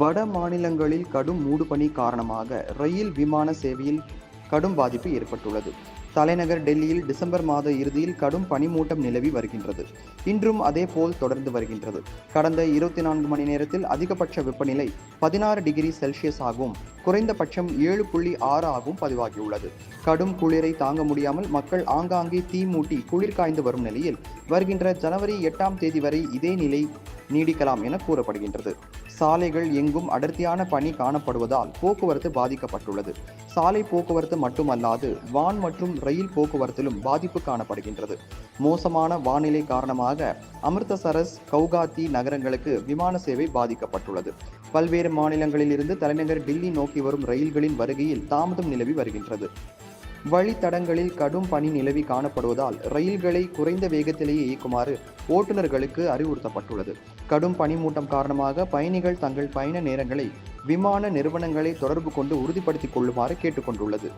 வட மாநிலங்களில் கடும் மூடுபனி காரணமாக ரயில் விமான சேவையில் கடும் பாதிப்பு ஏற்பட்டுள்ளது. தலைநகர் டெல்லியில் டிசம்பர் மாத இறுதியில் கடும் பனிமூட்டம் நிலவி வருகின்றது. இன்றும் அதேபோல் தொடர்ந்து வருகின்றது. கடந்த இருபத்தி நான்கு மணி நேரத்தில் அதிகபட்ச வெப்பநிலை பதினாறு டிகிரி செல்சியஸ் ஆகவும் குறைந்தபட்சம் ஏழு புள்ளி ஆறு ஆகவும் பதிவாகியுள்ளது. கடும் குளிரை தாங்க முடியாமல் மக்கள் ஆங்காங்கே தீ மூட்டி குளிர் காய்ந்து வரும் நிலையில் வருகின்ற ஜனவரி எட்டாம் தேதி வரை இதே நிலை நீடிக்கலாம் என கூறப்படுகின்றது. சாலைகள் எங்கும் அடர்த்தியான பனி காணப்படுவதால் போக்குவரத்து பாதிக்கப்பட்டுள்ளது. சாலை போக்குவரத்து மட்டுமல்லாது வான் மற்றும் ரயில் போக்குவரத்திலும் பாதிப்பு காணப்படுகின்றது. மோசமான வானிலை காரணமாக அமிர்தசரஸ் கவுகாத்தி நகரங்களுக்கு விமான சேவை பாதிக்கப்பட்டுள்ளது. பல்வேறு மாநிலங்களிலிருந்து தலைநகர் டில்லி நோக்கி வரும் ரயில்களின் வருகையில் தாமதம் நிலவி வருகின்றது. வழித்தடங்களில் கடும் பனி நிலவி காணப்படுவதால் ரயில்களை குறைந்த வேகத்திலேயே இயக்குமாறு ஓட்டுநர்களுக்கு அறிவுறுத்தப்பட்டுள்ளது. கடும் பனிமூட்டம் காரணமாக பயணிகள் தங்கள் பயண நேரங்களை விமான நிறுவனங்களை தொடர்பு கொண்டு உறுதிப்படுத்திக் கொள்ளுமாறு கேட்டுக்கொண்டுள்ளது.